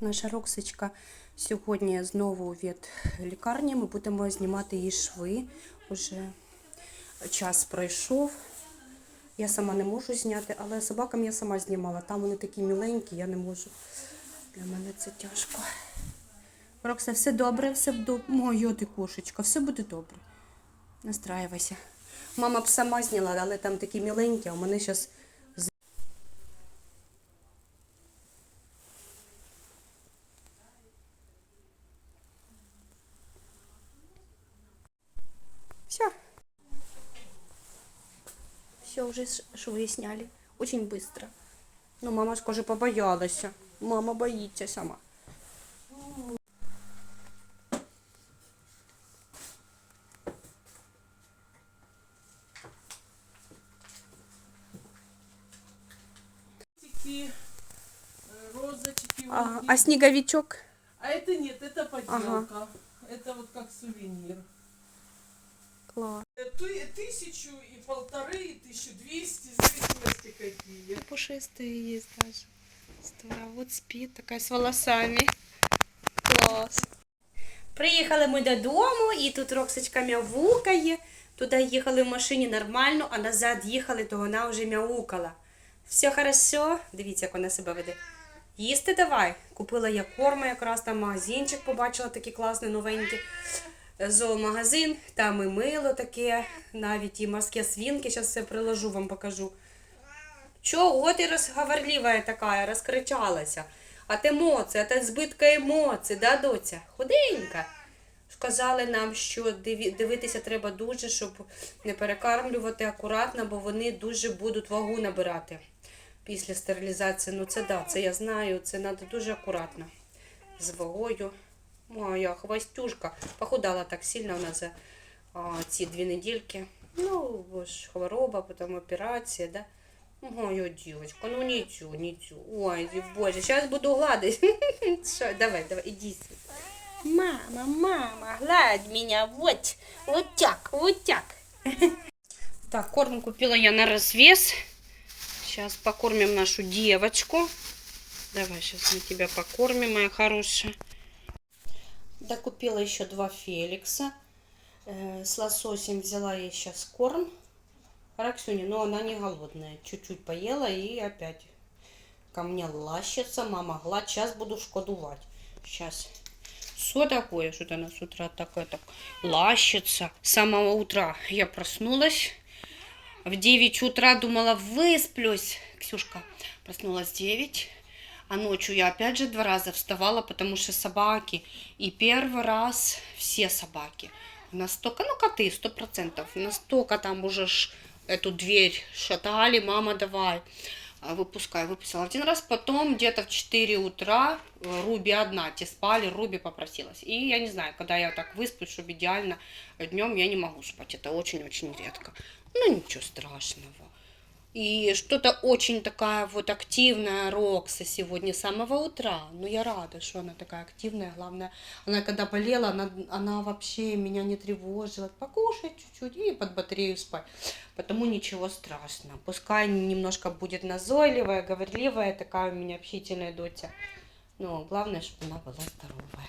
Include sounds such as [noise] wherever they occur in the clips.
Наша Роксичка сьогодні знову від лікарні. Ми будемо знімати її шви. Уже час пройшов. Я сама не можу зняти, але собакам я сама знімала. Там вони такі міленькі, я не можу. Для мене це тяжко. Рокса, все добре, все буде. Моя ти кошечка, все буде добре. Настраювайся. Мама б сама зняла, але там такі міленькі, а у мене зараз все уже сняли, Очень быстро. Ну, Но мама скажи, побоялась. Мама боится сама. Э, розочки. А, а снеговичок? А это нет, это поделка. Ага. Это вот как сувенир. Класс. Э, ты- Тысячу и полторы, и тысячу двести, в зависимости какие. Пушистые есть даже. Здорово. Вот спит такая с волосами. Клас. Приїхали ми додому, і тут Роксочка м'явукає. Туди їхали в машині нормально, а назад їхали, то вона вже м'яукала. Все хорошо. Дивіться, як вона себе веде. Їсти давай. Купила я корма, якраз там магазинчик побачила такий класний, новенький. Зоомагазин, там і мило таке, навіть і морські свинки. Зараз все приложу, вам покажу. Чого ти розговорлива така, розкричалася? А ти емоції, а збитка емоцій, да, доця? Худенька. Сказали нам, що дивитися треба дуже, щоб не перекармлювати акуратно, бо вони дуже будуть вагу набирати після стерилізації. Ну це да, це я знаю, це треба дуже акуратно. З вагою. Моя хвостюшка похудала так сильно вона за а, ці дві недільки. Ну, бо ж хвороба, потім операція, да. Моя дівчинка, ну нічого, нічого. Ой, боже, зараз буду гладити. [laughs] Що, давай, давай, іди сюди. Мама, мама, гладь меня, вот, вот так, вот так. [laughs] Так, корм купила я на развес. Сейчас покормим нашу девочку. Давай, сейчас мы тебя покормим, моя хорошая. Докупила еще два Феликса. Э, С лососем взяла ей сейчас корм. Раксюни, но она не голодная. Чуть-чуть поела и опять ко мне лащится. Мама, гладь, сейчас буду шкодувать. Сейчас. Что такое? Что-то она с утра такое так лащится. С самого утра я проснулась. В 9 утра думала, высплюсь. Ксюшка проснулась в 9. А ночью я опять же два раза вставала, потому что собаки. И первый раз все собаки. Настолько, ну коты, сто процентов. Настолько там уже ж эту дверь шатали, мама давай. А, Выпускай, выписала один раз. Потом где-то в 4 утра э, Руби одна, те спали, Руби попросилась. И я не знаю, когда я так высплюсь, чтобы идеально днем я не могу спать. Это очень-очень редко. Ну ничего страшного. И что-то очень такая вот активная Рокса сегодня с самого утра. Ну, я рада, что она такая активная. Главное, она когда болела, она, она вообще меня не тревожила. Покушать чуть-чуть и под батарею спать. Потому ничего страшного. Пускай немножко будет назойливая, говорливая, такая у меня общительная доча. Но главное, чтобы она была здоровая.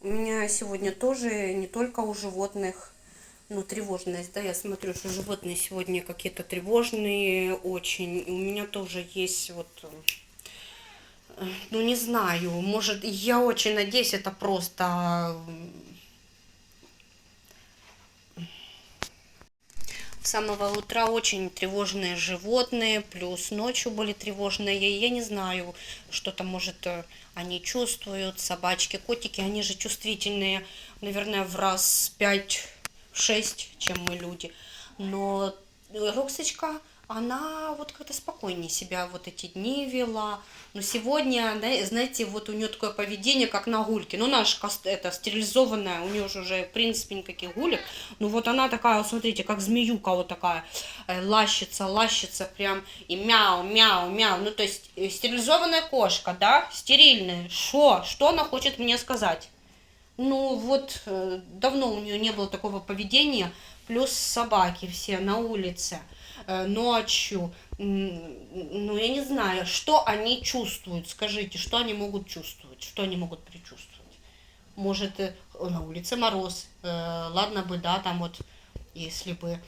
У меня сегодня тоже не только у животных ну, тревожность, да, я смотрю, что животные сегодня какие-то тревожные очень. У меня тоже есть вот, э, ну, не знаю, может, я очень надеюсь, это просто с самого утра очень тревожные животные, плюс ночью были тревожные. Я не знаю, что там, может, э, они чувствуют, собачки, котики, они же чувствительные, наверное, в раз пять шесть, чем мы люди. Но Роксочка, она вот как-то спокойнее себя вот эти дни вела. Но сегодня, да, знаете, вот у нее такое поведение, как на гульке. Ну, наша это стерилизованная, у нее же уже, в принципе, никаких гулек. Ну, вот она такая, смотрите, как змеюка вот такая, э, лащится, лащится прям, и мяу, мяу, мяу. Ну, то есть, э, стерилизованная кошка, да, стерильная. Что? Что она хочет мне сказать? Ну вот э, давно у нее не было такого поведения, плюс собаки все на улице э, ночью. ну, я не знаю, что они чувствуют. Скажите, что они могут чувствовать, что они могут предчувствовать. Может, э, на улице мороз. Ладно бы, да, там вот, если бы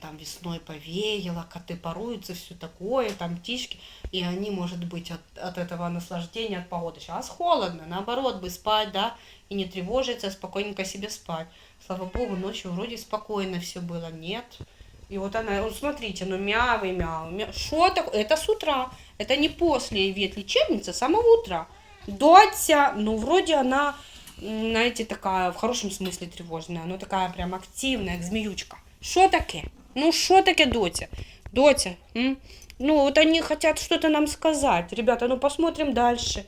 там весной повеяло, коты поруются, все такое, там птички, и они, может быть, от, от этого наслаждения, от погоды. Сейчас холодно, наоборот, бы спать, да, и не тревожиться, а спокойненько себе спать. Слава богу, ночью вроде спокойно все было, нет. И вот она, вот смотрите, ну мяу мяу, мяу. Что такое? Это с утра, это не после ветлечебницы, с самого утра. Дотя, ну вроде она, знаете, такая, в хорошем смысле тревожная, ну такая прям активная, змеючка. Что таке? Ну что таке Дотя? Дотя, м? ну вот они хотят что-то нам сказать. Ребята, ну посмотрим дальше.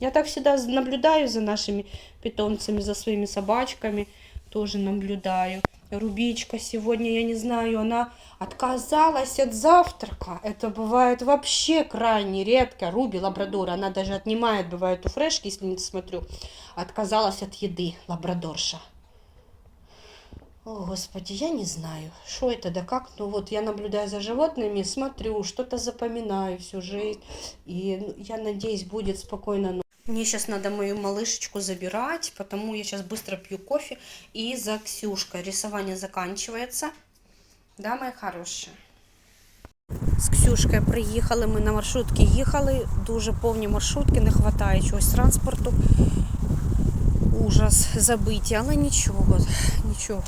Я так всегда наблюдаю за нашими питомцами, за своими собачками. Тоже наблюдаю. Рубичка сегодня, я не знаю, она отказалась от завтрака. Это бывает вообще крайне редко. Руби, лабрадор, она даже отнимает, бывает, у фрешки, если не смотрю. Отказалась от еды, лабрадорша. О, Господи, я не знаю, что это да как. Ну вот я наблюдаю за животными, смотрю, что-то запоминаю всю жизнь. И ну, я надеюсь, будет спокойно. но- Мне сейчас надо мою малышечку забирать, потому я сейчас быстро пью кофе. И за Ксюшкой рисование заканчивается. Да, моя хорошая? З Ксюшкою приїхали, ми на маршрутки їхали. Дуже повні маршрутки, не вистачає чогось транспорту. Ужас, забиті, але нічого, нічого.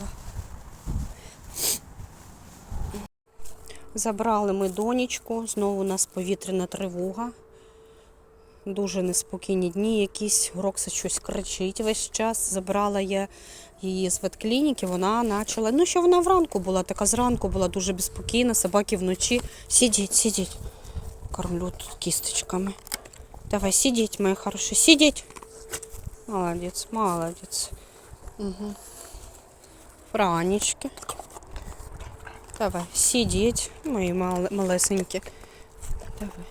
Забрали ми донечку, знову у нас повітряна тривога. Дуже неспокійні дні якісь. Рокса щось кричить весь час. Забрала я її з ветклініки, вона почала. Ну, що вона вранку була, така зранку була дуже безспокійна, собаки вночі. Сидіть, сидіть. Кормлю тут кісточками. Давай, сидіть, моя хороша, сидіть. Молодець, молодець. Угу. Франечки. Давай, сидіть, мої малесенькі. Давай.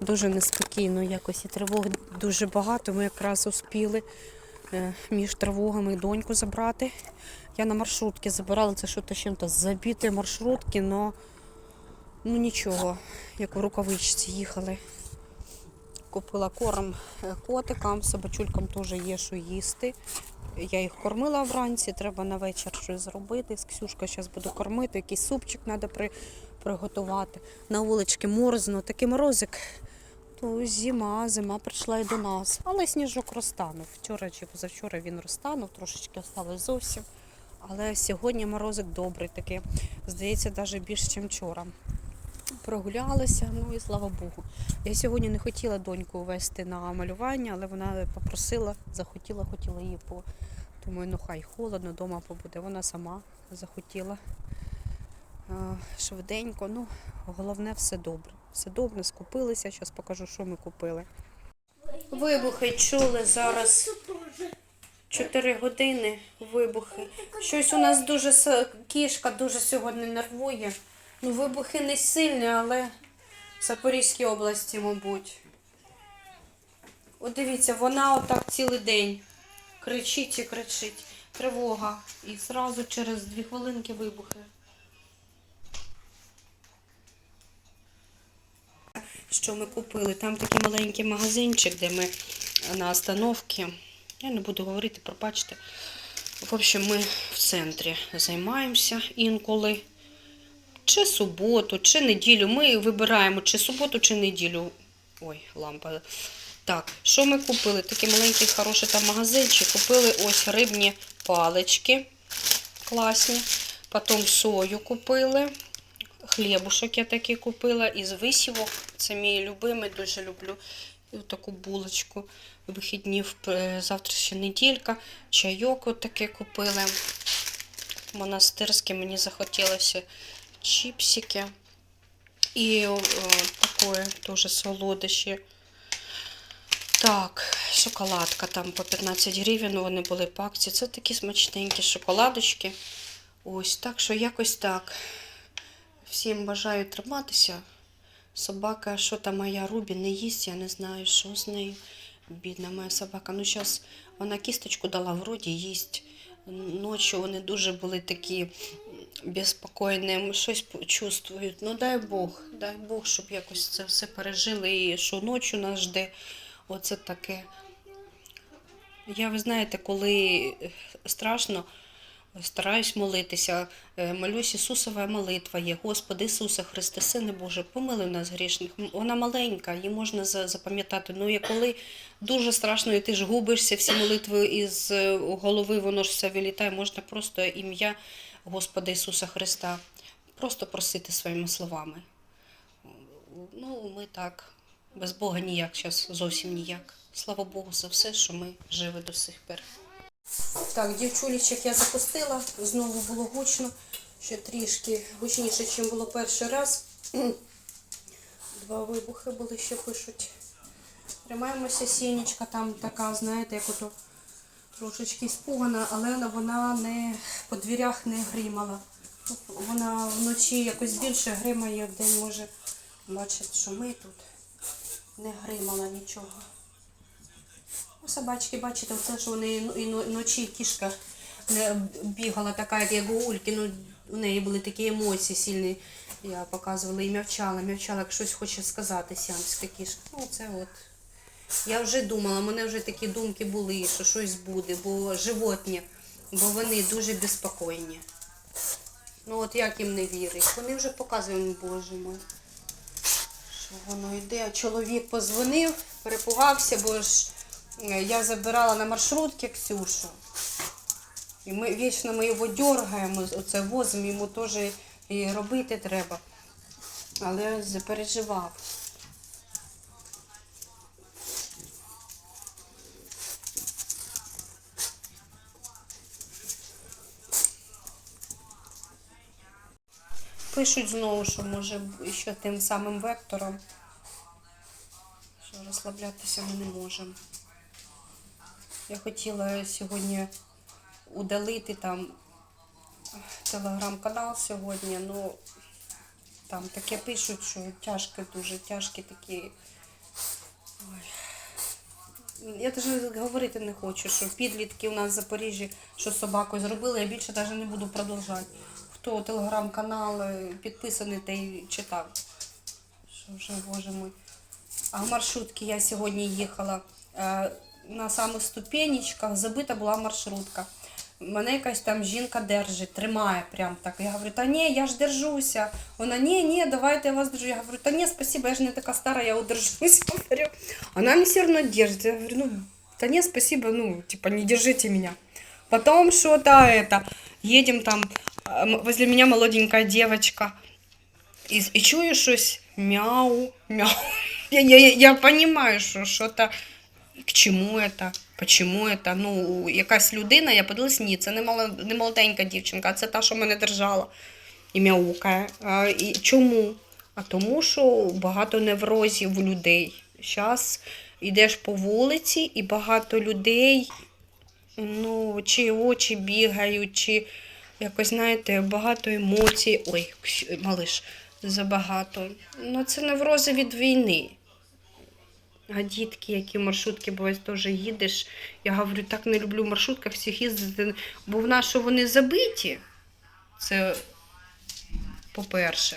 Дуже неспокійно якось і тривог дуже багато. Ми якраз успіли е, між тривогами доньку забрати. Я на маршрутки забирала, це що то чим-то забіті маршрутки, но ну нічого, як у рукавичці їхали. Купила корм е, котикам, собачулькам теж є що їсти. Я їх кормила вранці, треба на вечір щось зробити. З Ксюшкою зараз буду кормити, якийсь супчик треба при, приготувати. На вулички морозно, такий морозик. То зима, зима прийшла і до нас. Але сніжок розтанув. Вчора чи позавчора він розтанув, трошечки осталось зовсім. Але сьогодні морозик добрий такий. Здається, навіть більше, ніж вчора. Прогулялися, ну і слава Богу. Я сьогодні не хотіла доньку вести на малювання, але вона попросила, захотіла, хотіла її по. Думаю, ну хай холодно, вдома побуде. Вона сама захотіла швиденько. Ну, головне, все добре. Все добре, скупилися. Зараз покажу, що ми купили. Вибухи чули зараз. 4 години вибухи. Щось у нас дуже кішка дуже сьогодні нервує. Ну, вибухи не сильні, але в Запорізькій області, мабуть. От дивіться, вона отак цілий день кричить і кричить. Тривога. І зразу через дві хвилинки вибухи. Що ми купили? Там такий маленький магазинчик, де ми на остановці. Я не буду говорити, пробачте. В общем, ми в центрі займаємося інколи. Чи суботу, чи неділю. Ми вибираємо чи суботу, чи неділю. Ой, лампа. Так, що ми купили? Такий маленький хороший там магазинчик. Купили ось рибні палички. Класні. Потім сою купили. Хлібушок я такий купила із висівок. Це мій любимий, дуже люблю. І таку булочку. Вихідні в- завтра ще неділька. Чайок отаке купили. Монастирське мені захотілося чіпсики. І о, такое теж солодощі. Так, шоколадка там по 15 гривень, вони були по акції. Це такі смачненькі шоколадочки. Ось так що якось так. Всім бажаю триматися. Собака, що там моя Рубі, не їсть, я не знаю, що з нею. Бідна моя собака. Ну, зараз вона кісточку дала, вроді їсть. Ночі вони дуже були такі безпокійним, щось чувствують. Ну дай Бог, дай Бог, щоб якось це все пережили і що ночі нас жде. Оце таке. Я, ви знаєте, коли страшно, стараюсь молитися. Е, Молюсь Ісусова молитва є. Господи Ісусе Христе, Сине Боже, помилуй нас грішних. Вона маленька, її можна запам'ятати. Ну, я коли дуже страшно, і ти ж губишся, всі молитви із е, голови, воно ж все вилітає. Можна просто ім'я Господа Ісуса Христа просто просити своїми словами. Ну, ми так. Без Бога ніяк, зараз зовсім ніяк. Слава Богу за все, що ми живі до сих пір. Так, дівчулічок я запустила, знову було гучно, ще трішки гучніше, ніж було перший раз. [clears throat] Два вибухи були, ще пишуть. Тримаємося, сінечка там така, знаєте, як ото трошечки спугана, але вона не по двірях не гримала. Вона вночі якось більше гримає, вдень може бачить, що ми тут не гримала нічого. Ну, собачки, бачите, оце що вони і ну- і но- ночі кішка бігала така, як у Ульки. Ну, у неї були такі емоції сильні. Я показувала і м'явчала, м'явчала, як щось хоче сказати сіамська кішка. Ну, це от. Я вже думала, мене вже такі думки були, що щось буде, бо животні, бо вони дуже безпокійні. Ну от як їм не вірить. Вони вже показують, боже мой. Що воно йде? А Чоловік позвонив, перепугався, бо ж е, я забирала на маршрутці Ксюшу. І ми вічно ми його дергаємо, оце возимо, йому теж і робити треба. Але запереживав. Пишуть знову, що може ще тим самим вектором. Що розслаблятися ми не можемо. Я хотіла сьогодні удалити там телеграм-канал сьогодні, ну там таке пишуть, що тяжко, дуже тяжкі такі. Ой. Я навіть говорити не хочу, що підлітки у нас в Запоріжжі, що з собакою зробили, я більше навіть не буду продовжувати. Хто телеграм-канал е, підписаний, той читав. Що вже, боже мой. А в маршрутці я сьогодні їхала е, на самих ступенечках, забита була маршрутка. Мене якась там жінка держить, тримає прям так. Я говорю, та ні, я ж держуся. Вона, ні, ні, давайте я вас держу. Я говорю, та ні, спасибо, я ж не така стара, я удержусь. [laughs] Говорю. Она мне все равно держит. Я говорю, ну, да нет, спасибо, ну, типа, не держите меня. Потом что-то это, там, возле меня молоденькая девочка. И, и чую щось мяу, мяу. [laughs] Я, я, я- понимаю, що що-то, к чому это, почему это. Ну, якась людина, я подивилась, ні, це не, мало, не молоденька дівчинка, а це та, що мене держала і мяукає. А, і чому? А тому, що багато неврозів у людей. Зараз йдеш по вулиці, і багато людей, ну, чи очі бігають, чи якось, знаєте, багато емоцій. Ой, малиш, забагато. Ну, це неврози від війни. А дітки, які маршрутки бувають, теж їдеш. Я говорю, так не люблю в маршрутках всіх їздити, бо в нас що вони забиті. Це по-перше.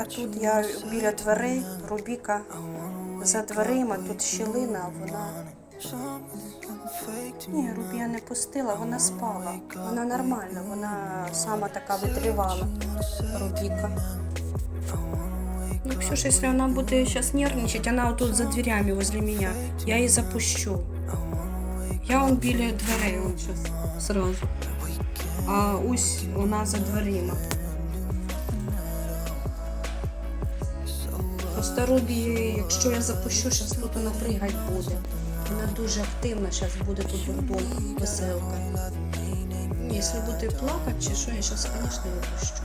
Рубіка тут я біля дверей, Рубіка за дверима, тут щілина, вона Ні, Рубі я не пустила, вона спала. Вона нормальна, вона сама така витривала. Рубіка. Ну, Ксюша, если она будет сейчас нервничать, она вот тут за дверями возле меня. Я її запущу. Я он біля дверей он сразу. А ось вона за дверима. Просто якщо я запущу, зараз тут вона пригать буде. Вона дуже активна, зараз буде тут бурбон, веселка. Якщо буде плакати чи що, я зараз, звісно, випущу.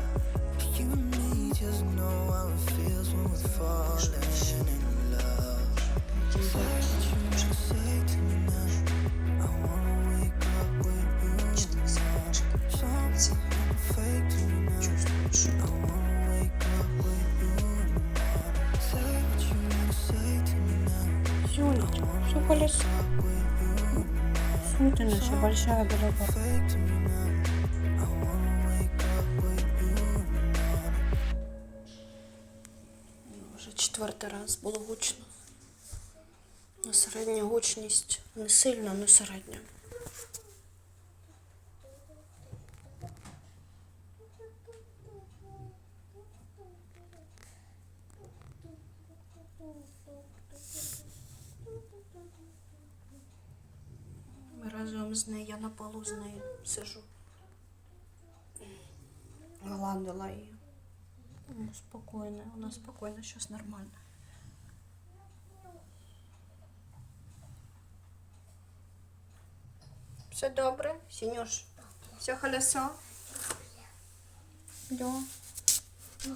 Up with you еще большая дорога. Вже четвертий раз було гучно. Середня гучність не сильна, але середня. Разом з нею, я на полу з нею сижу. Гладила її. Ну, Спокойно, вона спокійна, щось нормально. Все добре, Сінюш? Все хорошо? Да. Ну.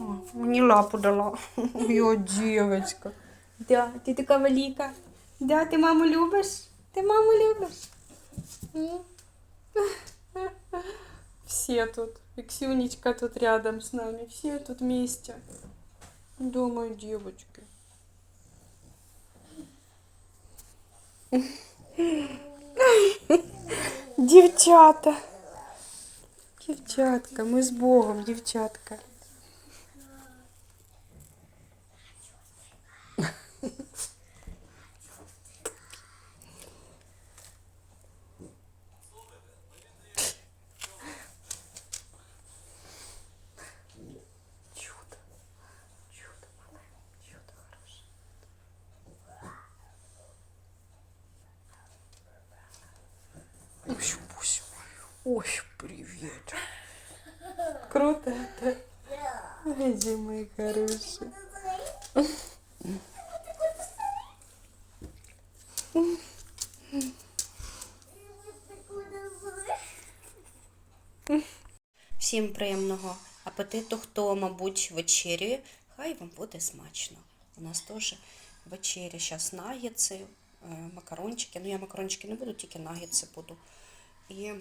О, Мені лапу дала. [laughs] Йо, дівчинка. Да, ти така велика. Да, ти маму любиш? Ти маму любиш? [laughs] Ні? Все тут. И Ксюнечка тут рядом с нами. Все тут вместе. Думаю, девочки. [laughs] Дівчата. Дівчатка, ми з Богом, дівчатка. Иди, мои хорошие. Всім приємного апетиту, хто, мабуть, вечерює. Хай вам буде смачно. У нас теж вечеря. Зараз нагетси, макарончики. Ну, я макарончики не буду, тільки нагетси буду. І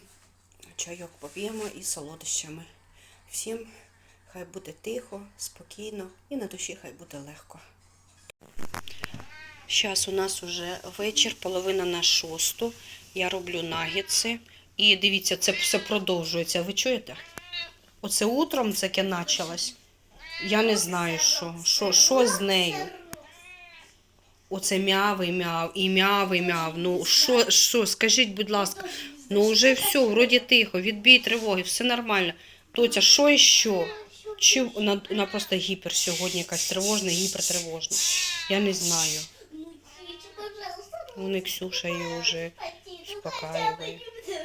чайок поп'ємо і солодощами. Всім хай буде тихо, спокійно і на душі хай буде легко. Зараз у нас уже вечір, половина на шосту. Я роблю нагетси. І дивіться, це все продовжується. Ви чуєте? Оце утром таке почалось. Я не знаю, що. Що, що з нею? Оце мяв і мяв, і мяв, і мяв. Ну, що, що, скажіть, будь ласка, ну вже все, вроді тихо, відбій тривоги, все нормально. Тоця, що і що? Чи вона, вона просто гіпер сьогодні, якась тривожна, гіпертривожна. Я не знаю. Вон і Ксюша її вже успокаивает.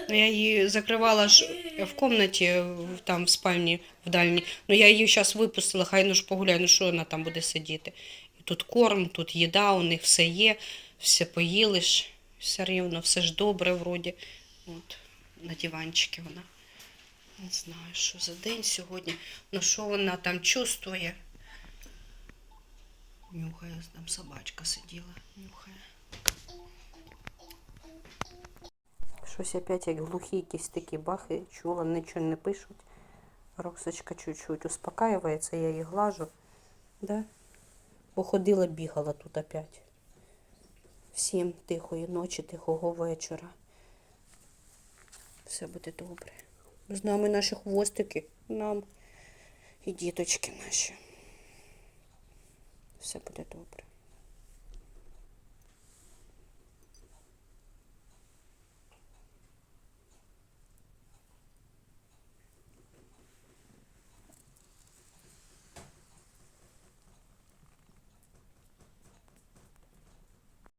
Ну, Я її закривала ж в комнаті, в- там в спальні в дальній. Ну я її зараз випустила, хай ну ж погуляє, ну що вона там буде сидіти. Тут корм, тут їда, у них все є, все поїли ж, все рівно, все ж добре вроді. От, на диванчикі вона. Не знаю, що за день сьогодні. Ну що вона там чувствує? Нюхає, там собачка сиділа, нюхає. Щось опять як глухі якісь такі бахи, чула, нічого не пишуть. Роксочка чуть-чуть успокаивается, я її глажу. Да? Походила, бігала тут опять. Всім тихої ночі, тихого вечора. Все буде добре. З нами наші хвостики, нам і діточки наші. Все буде добре.